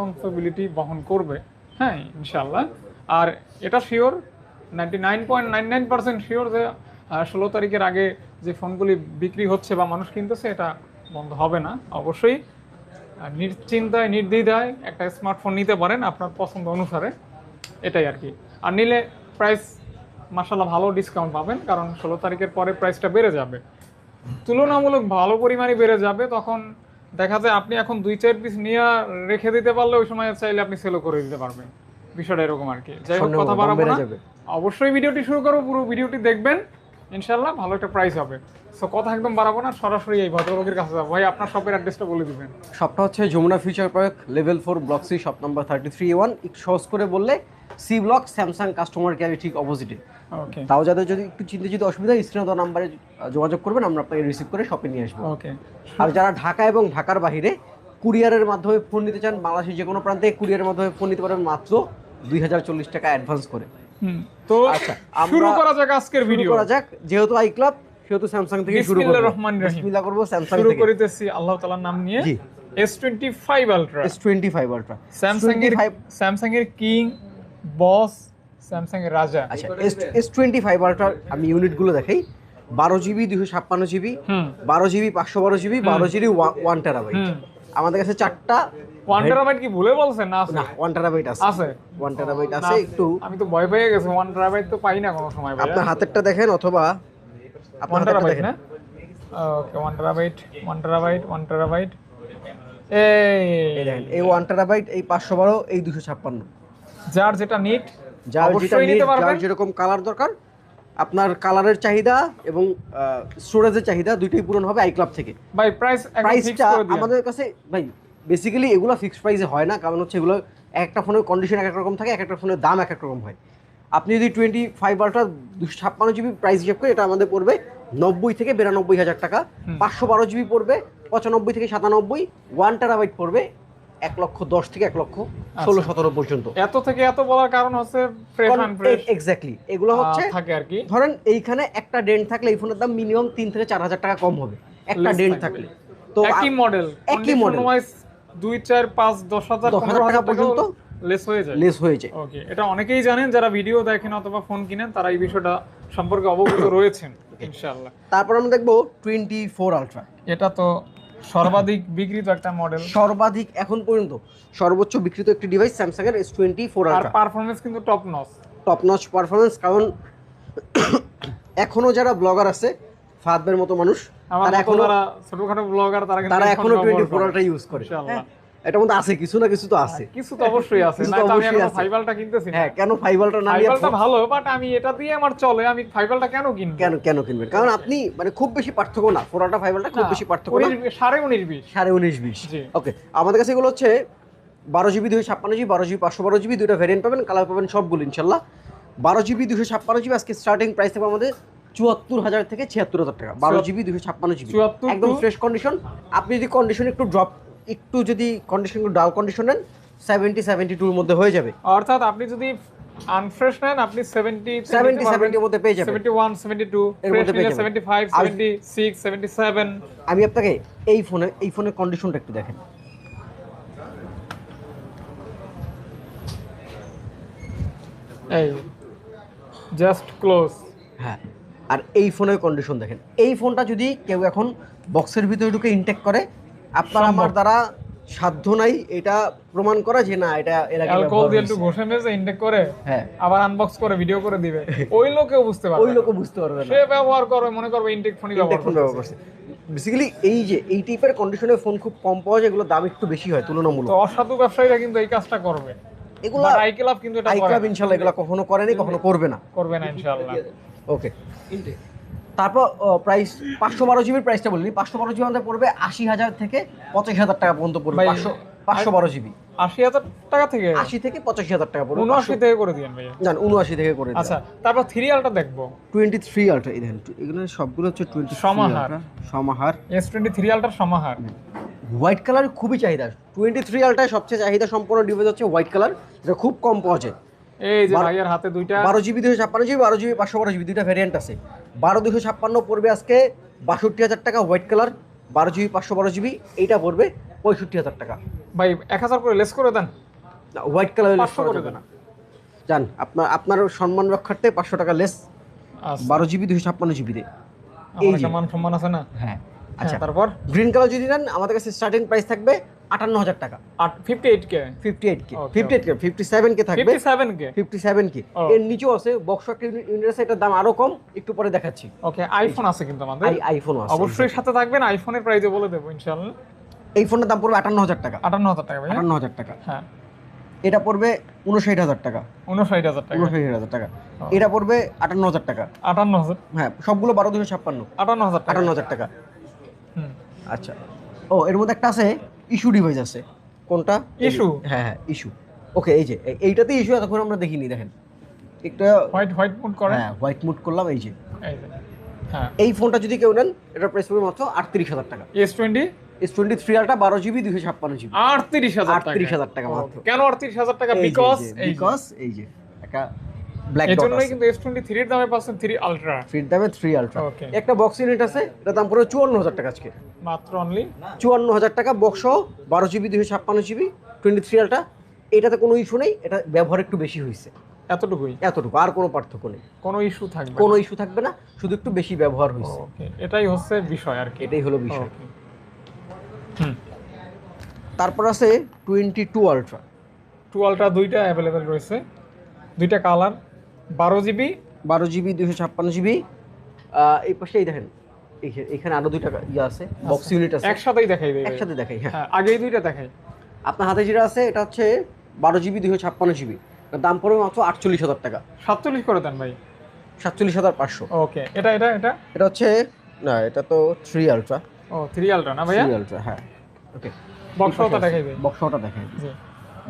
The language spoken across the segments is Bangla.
রেসপন্সিবিলিটি বহন করবে। হ্যাঁ ইনশাল্লাহ আর এটা শিওর নাইনটি শিওর যে ষোলো তারিখের আগে যে ফোনগুলি বিক্রি হচ্ছে বা মানুষ কিনতেছে, এটা বন্ধ হবে না। অবশ্যই নিশ্চিন্তায়, নির্দ্বিধায় একটা স্মার্টফোন নিতে পারেন আপনার পছন্দ অনুসারে। এটাই আর কি। আর নিলে প্রাইস মাসাল্লাহ ভালো ডিসকাউন্ট পাবেন, কারণ ষোলো তারিখের পরে প্রাইসটা বেড়ে যাবে। তুলনামূলক ভালো পরিমাণে বেড়ে যাবে, তখন দেখা যায় আপনি এখন দুই চার পিস নিয়ে রেখে দিতে পারলে ওই সময় চাইলে আপনি সেলও করে দিতে পারবেন। বিষয়টা এরকম আর কি। যাই হোক কথা বাড়াবো বেড়ে না। অবশ্যই ভিডিওটি শুরু করো পুরো ভিডিওটি দেখবেন। ইনশাল্লাহ ভালো একটা প্রাইস হবে। সো কথা একদম বাড়াবো না সরাসরি এই ভদ্রলোকের কাছে যাব। ভাই আপনার শপের অ্যাড্রেসটা বলে দিবেন। শপটা হচ্ছে Jamuna future park level four block C shop number thirty three one একটু সহজ করে বললে সি ব্লক স্যামসাং কাস্টমার কেয়ারের ঠিক অপোজিটে তাও যাদের যদি একটু চিন্তা যদি অসুবিধা হয় স্ক্রিনে দেওয়া নাম্বারে যোগাযোগ করবেন আমরা আপনাকে রিসিভ করে শপে নিয়ে আসব। ওকে আর যারা ঢাকা এবং ঢাকার বাইরে কুরিয়ারের মাধ্যমে ফোন নিতে চান বাংলাদেশের যে কোনো প্রান্তে কুরিয়ারের মাধ্যমে ফোন নিতে পারবেন মাত্র দুই হাজার চল্লিশ টাকা অ্যাডভান্স করে। তো আচ্ছা, শুরু করা যাক আজকের শুরু ভিডিও করা যাক যেহেতু আই ক্লাব সেহেতু স্যামসাং থেকে শুরু বিসমিল্লাহির করব। রহমানির রহিম। বিসমিল্লাহ করব স্যামসাং শুরু করিতেছি আল্লাহ তাআলার নাম নিয়ে। জি। S twenty five ultra S twenty five ultra Samsung এর স্যামসাং এর কিং বস স্যামসাং এর রাজা আচ্ছা এস টোয়েন্টি ফাইভ আলট্রার আমি ইউনিটগুলো দেখাই। বারো জিবি দুশো ছাপ্পান্ন জিবি হুম। বারো জিবি পাঁচশো বারো জিবি বারো জিবি ওয়ান টেরাবাইট। আমাদের কাছে চারটা ওয়ান টেরাবাইট কি ভুলে বলছেন? না আছে। ওয়ান টেরাবাইট আছে। আছে। ওয়ান টেরাবাইট আছে একটু আমি তো ভয় পেয়ে গেছি। ওয়ান টেরাবাইট তো পাই না কোনো সময় আপনার হাতেরটা দেখেন অথবা আপনার হাতেরটা দেখেন। Okay one terabyte one terabyte one terabyte এই এই দেখেন এই ওয়ান টেরাবাইট এই পাঁচশো বারো এই দুশো ছাপ্পান্ন। যার যেটা নিট যার যেটা যার যেরকম কালার দরকার আপনার কালারের চাহিদা এবং স্টোরেজের চাহিদা দুইটাই পূরণ হবে আই ক্লাব থেকে। ভাই প্রাইস প্রাইসটা আমাদের কাছে ভাই বেসিক্যালি এগুলো ফিক্সড প্রাইসে হয় না কারণ হচ্ছে এগুলো একটা ফোনের কন্ডিশন এক এক রকম থাকে এক একটা ফোনের দাম এক এক রকম হয়। আপনি যদি টোয়েন্টি ফাইভ আলট্রা দুশো ছাপ্পান্ন জিবি প্রাইস হিসাব করে এটা আমাদের পড়বে নব্বই থেকে বিরানব্বই হাজার টাকা পাঁচশো বারো জিবি পড়বে পঁচানব্বই থেকে সাতানব্বই ওয়ান টেরাবাইট পড়বে এক লক্ষ দশ থেকে এক লক্ষ ষোলো সতেরো পর্যন্ত। এত থেকে এত বলার কারণ হচ্ছে এক্স্যাক্টলি এগুলো হচ্ছে থাকে আর কি। ধরেন এইখানে একটা ডেন্ট থাকলে এই ফোনের দাম মিনিমাম তিন থেকে চার হাজার টাকা কম হবে। একটা ডেন্ট থাকলে। তো একই মডেল একই মডেল দুই চার পাঁচ দশ হাজার দশ হাজার টাকা পর্যন্ত পর্যন্ত লেস হয়ে যায়। লেস হয়ে যায়। ওকে এটা অনেকেই জানেন যারা ভিডিও দেখেন অথবা ফোন কিনেন তারা এই বিষয়টা সম্পর্কে অবগত রয়েছেন ইনশাআল্লাহ। তারপর আমরা দেখব টোয়েন্টি ফোর আলট্রা এটা তো সর্বাধিক বিক্রিত একটা মডেল সর্বাধিক এখন পর্যন্ত সর্বোচ্চ বিক্রিত একটি ডিভাইস স্যামসাং এর এস টোয়েন্টি ফোর আর পারফরম্যান্স পারফরমেন্স কিন্তু top notch top notch performance কারণ এখনও যারা ব্লগার আছে ফাদবের মতো মানুষ তারা এখনও ছোটখাটো ব্লগার তারা এখনও ফোন টোয়েন্টি ব্যবহার ফোর করে। আলট্রা ইউজ করে। ইনশাআল্লাহ। হ্যাঁ, এটার মধ্যে আছে কিছু না কিছু তো আছে। কিছু তো অবশ্যই আছে না আমি এখন ফাইবালটা কিনতেছি হ্যাঁ কেন ফাইভ আলট্রা না ফাইবালটা ভালো বাট আমি এটা দিয়ে আমার চলে আমি ফাইবালটা কেন কিনবো? কেন কেন কিনবেন? কারণ আপনি মানে খুব বেশি পার্থক্য না আলট্রা খুব বেশি পার্থক্য না। উনিশ- সাড়ে উনিশ বিশ। সাড়ে উনিশ বিশ। জি। ওকে আমাদের কাছে এগুলো হচ্ছে বারো জিবি দুশো ছাপ্পান্ন জিবি বারো জিবি পাঁচশো বারো জিবি দুটো ভ্যারিয়েন্ট পাবেন কালার পাবেন সবগুলো ইনশাল্লাহ। বারো জিবি দুশো ছাপ্পান্ন জিবি আজকে স্টার্টিং প্রাইস থাকবে আমাদের চুয়াত্তর হাজার থেকে ছিয়াত্তর হাজার টাকা। বারো জিবি দুশো ছাপ্পান্ন জিবি। একদম ফ্রেশ কন্ডিশন আপনি যদি কন্ডিশন একটু ড্রপ একটু যদি কন্ডিশন ডাল কন্ডিশন নেন সেভেন্টি সেভেন্টি টুর মধ্যে হয়ে যাবে। অর্থাৎ আপনি যদি আনফ্রেশ নেন আপনি 70 সেভেন্টি সেভেন্টির মধ্যে পেয়ে যাবেন। 71 72 এর মধ্যে পেয়ে যাবেন। 75 76 77 আমি আপনাকে এই ফোনে এই ফোনের কন্ডিশনটা একটু দেখেন। এই জাস্ট ক্লোজ হ্যাঁ আর এই ফোনের কন্ডিশন দেখেন। এই ফোনটা যদি কেউ এখন বক্সের ভিতরে ঢুকে ইনটেক করে আপনার আমার দ্বারা সাধ্য নাই এটা প্রমাণ করা যে না এটা এর আগে অ্যালকোহল দিয়ে একটু ঘষে মেজে ইনটেক করে হ্যাঁ। আবার আনবক্স করে ভিডিও করে দিবে। ওই লোকেও বুঝতে পারবে ওই লোকও বুঝতে পারবে সে ব্যবহার করবে মনে করবে ইনটেক ফোনই ব্যবহার করছে বেসিক্যালি এই যে এই টাইপের কন্ডিশনের ফোন খুব কম পাওয়া যায় এগুলো দাম একটু বেশি হয় তুলনামূলক। তো অসাধু ব্যবসায়ীরা কিন্তু এই কাজটা করবে। এগুলো আই ক্লাব কিন্তু এটা আই করে ক্লাব ইনশাল্লাহ এগুলো কখনো করেনি কখনো করবে না। করবে না ইনশাআল্লাহ ওকে তারপর প্রাইস পাঁচশো বারো জিবির প্রাইসটা বলিনি পাঁচশো বারো জিবি আমাদের পড়বে আশি হাজার থেকে পঁচাশি হাজার টাকা পর্যন্ত পড়বে পাঁচশো পাঁচশো বারো জিবি আশি হাজার টাকা থেকে? আশি থেকে পঁচাশি হাজার টাকা পড়বে উনআশি থেকে করে দিয়েন ভাইয়া। জান উনআশি থেকে করে আচ্ছা তারপর থ্রিয়ালটা দেখব। টোয়েন্টি থ্রি আলট্রা এই এগুলো সবগুলো হচ্ছে টোয়েন্টি সমাহার। সমাহার। এস টোয়েন্টি থ্রি আলটার সমাহার হোয়াইট কালার খুবই চাহিদা। টোয়েন্টি থ্রি আলট্রায় সবচেয়ে চাহিদা সম্পূর্ণ ডিভাইস হচ্ছে হোয়াইট কালার যেটা খুব কম পাওয়া যায়। এই যে ভাইয়ের হাতে দুইটা। বারো জিবি দুশো ছাপ্পান্ন জিবি বারো জিবি পাঁচশো বারো জিবি দুইটা আছে। বারো দুশো ছাপ্পান্ন পড়বে আজকে বাষট্টি হাজার টাকা হোয়াইট কালার বারো জিবি পাঁচশো বারো জিবি এইটা পড়বে পঁয়ষট্টি হাজার টাকা। ভাই এক হাজার করে লেস করে দেন। হোয়াইট কালার করে দেন। যান আপনার আপনার সম্মান রক্ষার্থে পাঁচশো টাকা লেস আচ্ছা। বারো জিবি দুশো ছাপ্পান্ন জিবিতে আমার এই একটা সম্মান আছে না? হ্যাঁ আচ্ছা আচ্ছা। তারপর? গ্রিন কালার যদি নেন আমাদের কাছে স্টার্টিং প্রাইস থাকবে আটান্ন হাজার টাকা। Fifty eight K fifty eight K fifty eight K fifty seven K থাকবে। Seven K fifty seven K এর নিচেও আছে বক্স একটা ইউনিট এটার দাম আরও কম একটু পরে দেখাচ্ছি। ওকে আইফোন আছে কিন্তু আমাদের। আইফোন আছে অবশ্যই সাথে থাকবেন আইফোনের প্রাইসে বলে দেবো ইনশাআল্লাহ। এই দাম পড়বে আটান্ন হাজার টাকা। আটান্ন হাজার টাকা আটান্ন হাজার টাকা। হ্যাঁ। এটা পড়বে উনষাট হাজার টাকা। উনষাট হাজার টাকা। উনষাট হাজার টাকা। এটা পড়বে আটান্ন হাজার টাকা। আটান্ন হাজার হ্যাঁ সবগুলো বারো দুশো ছাপ্পান্ন। আটান্ন হাজার টাকা। আটান্ন হাজার টাকা। হুম। আচ্ছা। ও এর মধ্যে একটা আছে ইস্যু ডিভাইস আছে। কোনটা? Issue? হ্যাঁ হ্যাঁ ইস্যু ওকে এই যে এইটাতে ইস্যু এতক্ষণ আমরা দেখিনি দেখেন। একটা হোয়াইট হোয়াইট মুড করে? হ্যাঁ হোয়াইট মুড করলাম এই যে। এই হ্যাঁ। এই ফোনটা যদি কেউ নেন এটা প্রাইস পড়বে মাত্র আটত্রিশ হাজার টাকা। S twenty S twenty three ultra বারো জিবি দুশো ছাপ্পান্ন জিবি আটত্রিশ হাজার টাকা। 38,000 টাকা মাত্র। কেন আটত্রিশ হাজার টাকা? বিকজ বিকজ এই যে একটা ব্ল্যাক ডট জন্যই আছে। কিন্তু এস টোয়েন্টি থ্রির দামে পাচ্ছেন থ্রি আলট্রা ফিট দামে থ্রি আলট্রা একটা বক্স ইউনিট আছে এটার দাম চুয়ান্ন হাজার টাকা আজকে। মাত্র অনলি চুয়ান্ন হাজার টাকা বক্স বারো জিবি দুশো ছাপ্পান্ন জিবি টোয়েন্টি থ্রি আলটা এটাতে কোনো ইস্যু নেই এটা ব্যবহার একটু বেশি হয়েছে। এতটুকুই? এতটুকু আর কোনো পার্থক্য নেই। কোনো ইস্যু থাকবে কোনো ইস্যু থাকবে না শুধু একটু বেশি ব্যবহার হয়েছে। এটাই হচ্ছে বিষয় আর কি। এটাই হলো বিষয়। তারপর আছে টোয়েন্টি টু আলট্রা টুয়েলটা দুইটা অ্যাভেলেবেল রয়েছে। দুইটা কালার বারো জিবি? বারো জিবি দুশো ছাপ্পান্ন জিবি। এই পাশে এই দেখেন এখানে আরও দুইটা ইয়ে আছে বক্স ইউনিট আছে। একসাথেই দেখাই একসাথে দেখাই হ্যাঁ। হ্যাঁ আগেই দুইটা দেখাই। আপনার হাতে যেটা আছে এটা হচ্ছে বারো জিবি দুশো ছাপ্পান্ন জিবি। দাম পড়বে মাত্র আটচল্লিশ হাজার টাকা। সাতচল্লিশ করে দেন ভাই। সাতচল্লিশ হাজার পাঁচশো। ওকে এটা এটা এটা? এটা হচ্ছে না এটা তো থ্রি আলট্রা। ও থ্রি আলট্রা না ভাইয়া? থ্রি আলট্রা হ্যাঁ। ওকে। বক্সটা দেখাই দেয় বক্সটা দেখেন জি।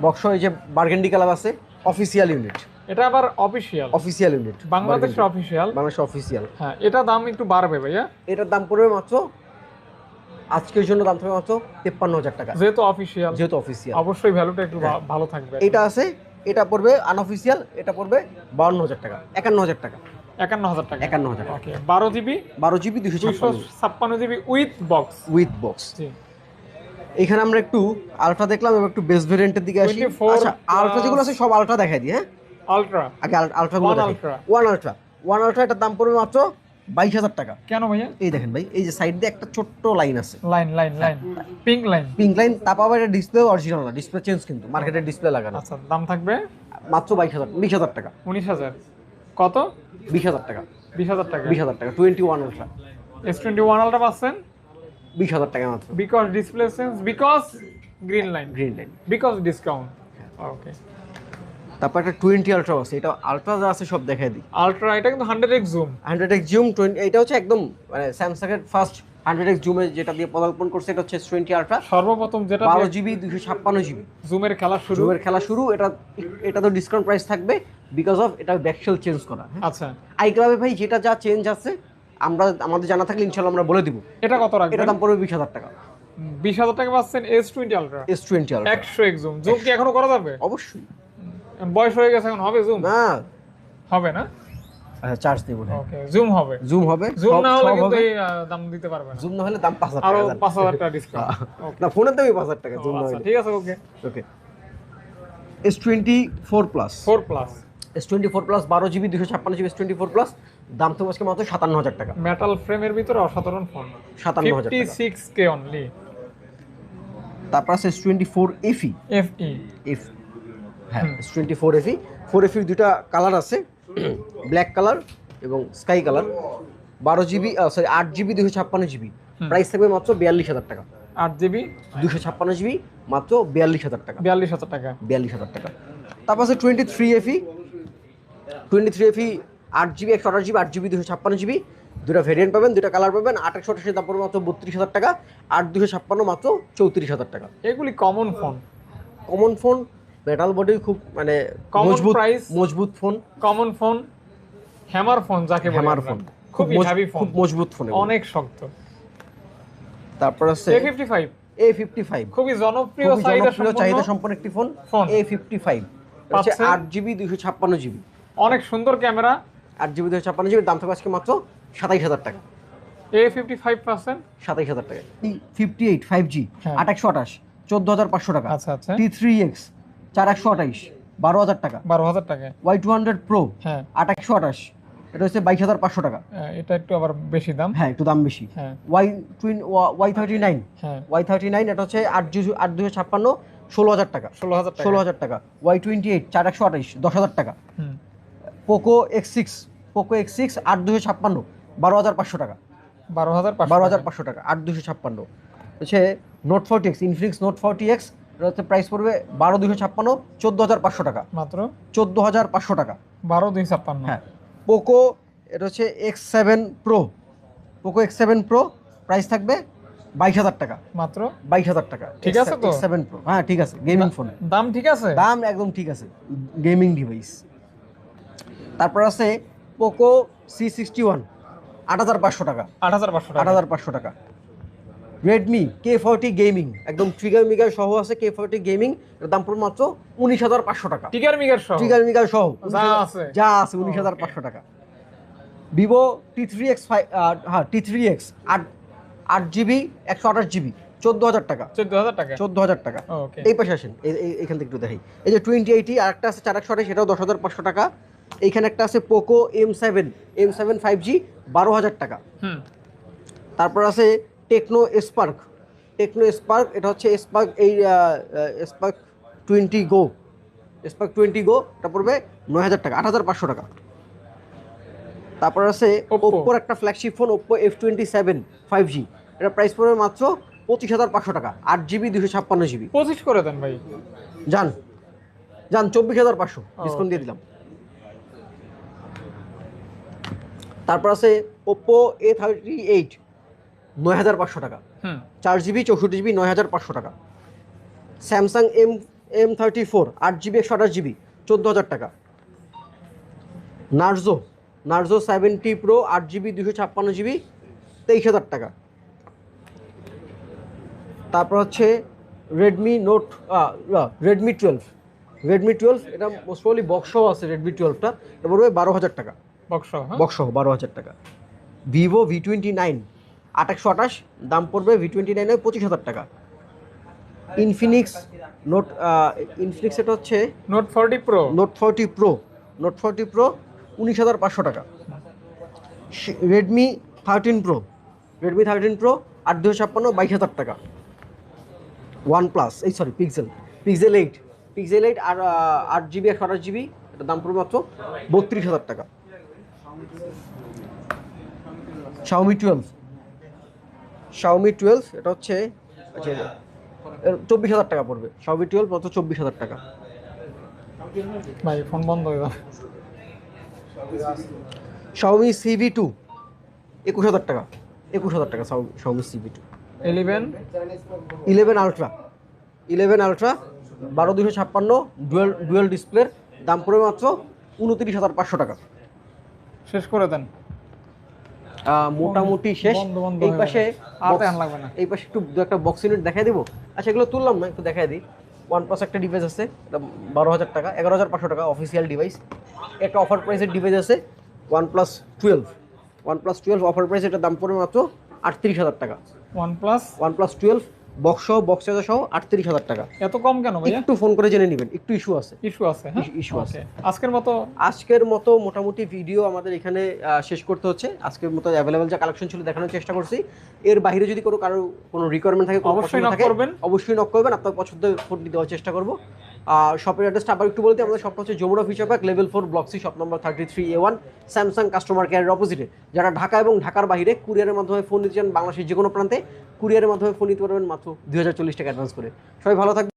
বক্স এই যে বার্গেন্ডি কালার আছে অফিসিয়াল ইউনিট এটা আবার অফিসিয়াল অফিসিয়াল ইউনিট বাংলাদেশের অফিসিয়াল বাংলাদেশ অফিসিয়াল হ্যাঁ এটা দাম একটু বাড়বে ভাইয়া। এটার দাম পড়বে মাত্র আজকের জন্য দাম থাকবে মাত্র তেপ্পান্ন হাজার টাকা। যেহেতু অফিসিয়াল যেহেতু অফিসিয়াল অবশ্যই ভ্যালুটা একটু ভালো থাকবে। এটা আছে এটা পড়বে আনঅফিসিয়াল এটা পড়বে বাউন্ন হাজার টাকা। একান্ন হাজার টাকা। একান্ন হাজার টাকা। একান্ন হাজার টাকা। ওকে বারো জিবি? বারো জিবি দুশো ছাপ্পান্ন। GB with box with box এখানে আমরা একটু আলট্রা দেখলাম এবার একটু বেস্ট ভেরিয়েন্টের দিকে আসি। 24 আচ্ছা আলট্রা যেগুলো আছে সব আলট্রা দেখাই দিই হ্যাঁ? আলট্রা আগে ultra. One ultra one ultra এটার দাম পড়বে মাত্র বাইশ হাজার টাকা। কেন ভাইয়া? এই দেখেন ভাই এই যে সাইড দিয়ে একটা ছোট্ট লাইন আছে। Line line line pink line pink line তারপর আবার এটা ডিসপ্লে অরিজিনাল না ডিসপ্লে চেঞ্জ কিন্তু মার্কেটের ডিসপ্লে লাগানো। আচ্ছা দাম থাকবে? মাত্র বাইশ হাজার বিশ হাজার টাকা। উনিশ হাজার। কত? বিশ হাজার টাকা। বিশ হাজার টাকা। বিশ হাজার টাকা twenty one ultra S twenty one ultra পাচ্ছেন? বিশ হাজার টাকা মাত্র। Because display sense because green line green line because discount okay তারপর একটা টোয়েন্টি আলট্রা আছে এটা আলট্রা যা আছে সব দেখাই দিই। আলট্রা এটা কিন্তু hundred X zoom hundred X zoom twenty এটা হচ্ছে একদম মানে স্যামসাংয়ের ফার্স্ট হান্ড্রেড এক্স জুমে যেটা দিয়ে পদার্পণ করছে এটা হচ্ছে টোয়েন্টি আলট্রা সর্বপ্রথম যেটা বারো জিবি দুশো ছাপ্পান্ন জিবি জুমের খেলা শুরু। জুমের খেলা শুরু এটা এটা তো ডিসকাউন্ট প্রাইস থাকবে বিকজ অফ এটা ব্যাকশেল চেঞ্জ করা হ্যাঁ। আচ্ছা। আই ক্লাবে ভাই যেটা যা চেঞ্জ আছে আমরা আমাদের জানা থাকলে ইনশাল্লাহ আমরা বলে দিব। এটা কত এটা রাখবেন দাম পড়বে বিশ হাজার টাকা। বিশ হাজার টাকা পাচ্ছেন S twenty ultra S twenty ultra একশো এক্স জুম জুম কি এখনও করা যাবে? অবশ্যই। বয়স হয়ে গেছে এখন হবে জুম না। হবে না? আচ্ছা চার্জ দেবো ওকে জুম হবে। জুম হবে? জুম না হলে কিন্তু দাম দিতে পারবে না। জুম না হলে দাম পাঁচ হাজার আরও টাকা পাঁচ হাজার টাকা ডিসকাউন্ট না ফোনের দামই পাঁচ হাজার টাকা জুম না আচ্ছা হলে। ঠিক আছে okay okay S twenty four plus four plus S twenty four plus বারো জিবি দুশো ছাপ্পান্ন GB S twenty four plus দাম তো আজকে মাত্র সাতান্ন হাজার টাকা। মেটাল ফ্রেমের ভিতরে অসাধারণ ফোন সাতান্ন হাজার ফিফটি টাকা। সিক্স কে অনলি তারপর আছে S twenty four FE F E F হ্যাঁ S twenty four FE four এফির দুটা কালার আছে ব্ল্যাক কালার এবং স্কাই কালার বারো জিবি সরি আট জিবি দুশো ছাপ্পান্ন জিবি প্রাইস থাকবে মাত্র বিয়াল্লিশ হাজার টাকা। আট জিবি দুশো ছাপ্পান্ন জিবি মাত্র বিয়াল্লিশ হাজার টাকা। বিয়াল্লিশ হাজার টাকা। বিয়াল্লিশ হাজার টাকা। তারপর আছে twenty three FE twenty three FE আট জিবি একশো আঠাশ জিবি আট জিবি দুশো ছাপ্পান্ন জিবি দুটো ভেরিয়েন্ট পাবেন দুটো কালার পাবেন আট একশো আঠাশের দাম পড়বে মাত্র বত্রিশ হাজার টাকা আট দুশো ছাপ্পান্ন মাত্র চৌত্রিশ হাজার টাকা। এগুলি common phone common phone metal body খুব মানে মজবুত price। মজবুত phone common phone hammer phone যাকে বলে হ্যামার ফোন মজ- হেভি ফোন খুব মজবুত ফোন অনেক শক্ত। তারপর আছে A fifty five A fifty five খুবই জনপ্রিয় চাহিদা জনপ্রিয় চাহিদা সম্পন্ন সম্পন্ন একটি phone phone. A fifty five হচ্ছে পাচ্ছেন? আট জিবি দুশো ছাপ্পান্ন জিবি অনেক সুন্দর ক্যামেরা। আট জিবি দুশো ছাপ্পান্ন জিবি দাম থাকবে আজকে মাত্র সাতাইশ হাজার টাকা। এ ফিফটি ফাইভ পার্সেন্ট সাতাইশ হাজার টাকা। ফিফটি এইট ফাইভ জি হ্যাঁ। আঠাশশো আঠাশ চোদ্দ হাজার পাঁচশো টাকা। আচ্ছা আচ্ছা। টি থ্রি এক্স চার একশো আঠাইশ বারো হাজার টাকা। বারো হাজার টাকায় ওয়াই টু হান্ড্রেড প্রো হ্যাঁ। আঠাশশো আঠাশ এটা হচ্ছে বাইশ হাজার পাঁচশো টাকা। এটা একটু আবার বেশি দাম। হ্যাঁ একটু দাম বেশি। হ্যাঁ। Y twin Y thirty nine হ্যাঁ। ওয়াই থার্টি নাইন এটা হচ্ছে আট দুশো আট দুশো ছাপ্পান্ন ষোলো হাজার টাকা। ষোলো হাজার ষোলো হাজার টাকা। ওয়াই টোয়েন্টি এইট চার একশো আঠাইশ দশ হাজার টাকা। Poco X six Poco X six আট দুশো ছাপ্পান্ন বারো হাজার পাঁচশো টাকা। বারো হাজার বারো হাজার পাঁচশো টাকা আট দুশো ছাপ্পান্ন। হচ্ছে note forty X Infinix note forty X এটা হচ্ছে প্রাইস পড়বে বারো দুশো ছাপ্পান্ন চোদ্দ হাজার পাঁচশো টাকা। মাত্র? চোদ্দ হাজার পাঁচশো টাকা। বারো দুই ছাপ্পান্ন। হ্যাঁ পোকো এটা হচ্ছে X seven pro Poco X seven pro price থাকবে বাইশ হাজার টাকা। মাত্র? বাইশ হাজার টাকা। ঠিক আছে তো? সেভেন প্রো হ্যাঁ ঠিক আছে গেমিং ফোন দাম ঠিক আছে? দাম একদম ঠিক আছে গেমিং ডিভাইস তারপর আছে পোকো সি সিক্সটি ওয়ান আট হাজার পাঁচশো টাকা। আট হাজার পাঁচশো আট হাজার পাঁচশো টাকা। রেডমি কে ফোরটি গেমিং একদম ট্রিগার মিগার সহ আছে কে ফর্টি গেমিং এর দাম পড়বে মাত্র উনিশ হাজার পাঁচশো টাকা। টিকার মিগার সহ? ট্রিগার মিগার সহ। যা আছে। যা আছে উনিশ হাজার পাঁচশো টাকা। Vivo T three X five হ্যাঁ টি থ্রি এক্স আট আট জিবি একশো আঠাশ জিবি চোদ্দ হাজার টাকা। চোদ্দ হাজার টাকা? চোদ্দ হাজার টাকা। এই পাশে আসেন এই- এই- থেকে একটু দেখাই। এই যে টোয়েন্টি এইটি আর একটা আছে চার একশো আঠাশ সেটাও দশ হাজার পাঁচশো টাকা। এইখানে একটা আছে Poco M seven M seven five G বারো হাজার টাকা। হুম। তারপর আছে টেকনো স্পার্ক। টেকনো স্পার্ক এটা হচ্ছে স্পার্ক এই Spark twenty Go. Spark twenty Go এটা পড়বে নয় হাজার টাকা আট হাজার পাঁচশো টাকা। তারপর আছে। ওপ্পোর একটা flagship phone Oppo F twenty seven five G এটা প্রাইস পড়বে মাত্র পঁচিশ হাজার পাঁচশো টাকা আট জিবি দুশো ছাপ্পান্ন জিবি পঁচিশ করে দেন ভাই। যান যান চব্বিশ হাজার পাঁচশো ডিসকাউন্ট দিয়ে দিলাম। তারপর আছে ওপ্পো এ থার্টি এইট নয় হাজার পাঁচশো টাকা। চার জিবি চৌষট্টি জিবি নয় হাজার পাঁচশো টাকা। Samsung M M thirty four আট জিবি একশো আঠাশ জিবি চোদ্দ হাজার টাকা। নার্জো নার্জো সেভেন্টি প্রো আট জিবি দুশো ছাপ্পান্ন জিবি তেইশ হাজার টাকা। তারপর হচ্ছে Redmi note Redmi twelve Redmi twelve এটা মোস্ট প্রবলি বক্সও আছে রেডমি টুয়েলভটা এটা পড়বে বারো হাজার টাকা। বক্স হ্যাঁ? বক্স বারো হাজার টাকা। ভিভো ভি টোয়েন্টি নাইন আঠাশশো আঠাশ দাম পড়বে ভি টোয়েন্টি নাইনে পঁচিশ হাজার টাকা। ইনফিনিক্স নোট ইনফিনিক্স এটা হচ্ছে note forty pro note forty pro note forty pro উনিশ হাজার পাঁচশো টাকা। Redmi thirteen pro Redmi thirteen pro আট দুশো ছাপ্পান্ন বাইশ হাজার টাকা। ওয়ান প্লাস এই sorry Pixel Pixel eight Pixel eight আর আট জিবি একশো আঠাশ জিবি এটার দাম পড়বে মাত্র বত্রিশ হাজার টাকা। শাওমি টুয়েলভ শাওমি টুয়েলভ এটা হচ্ছে আচ্ছা চব্বিশ হাজার টাকা পড়বে। শাওমি টুয়েলভ মাত্র চব্বিশ হাজার টাকা। ভাই ফোন বন্ধ হয়ে যাবে শাওমি সিভি টু একুশ হাজার টাকা। একুশ হাজার টাকা Xiaomi Civi two eleven eleven ultra eleven ultra বারো দুশো ছাপ্পান্ন ডুয়েল ডুয়েল ডিসপ্লের দাম পড়বে মাত্র উনত্রিশ হাজার পাঁচশো টাকা। শেষ করে দেন। মোটামুটি শেষ। এই পাশে আর লাগবে না। এই পাশে একটু একটা বক্স ইউনিট দেখাই দিব। আচ্ছা এগুলো তুললাম না একটু দেখাই দিই। ওয়ানপ্লাস একটা ডিভাইস আছে এটা বারো হাজার টাকা এগারো হাজার পাঁচশো টাকা অফিসিয়াল ডিভাইস একটা অফার প্রাইসের ডিভাইস আছে OnePlus twelve OnePlus twelve offer price এটার দাম পড়বে মাত্র আটত্রিশ হাজার টাকা। OnePlus OnePlus twelve box box charger সহ আটত্রিশ হাজার টাকা। এত কম কেন একটু ফোন করে জেনে নেবেন একটু ইস্যু আছে। ইস্যু আছে হ্যাঁ? Issue- issue আছে। আজকের মতো আজকের মতো মোটামুটি ভিডিও আমাদের এখানে শেষ করতে হচ্ছে। আজকের মতো অ্যাভেলেবেল যা কালেকশন ছিল দেখানোর চেষ্টা করছি। এর বাইরে যদি কোনো কারও কোনো রিকোয়ারমেন্ট থাকে অবশ্যই পছন্দ করবেন। অবশ্যই নক করবেন। আপনার পছন্দের ফোনটি দেওয়ার চেষ্টা করব। শপের অ্যাড্রেসটা আবার একটু বলতে আমাদের শপটা হচ্ছে Jamuna future park level four block C shop number thirty three A one Samsung customer কেয়ারের অপোজিটে যারা ঢাকা এবং ঢাকার বাইরে কুরিয়ারের মাধ্যমে ফোন নিতে চান বাংলাদেশের যে কোনো প্রান্তে কুরিয়ারের মাধ্যমে ফোন নিতে পারবেন মাত্র দুই হাজার চল্লিশ টাকা অ্যাডভান্স করে। সবাই ভালো থাকবে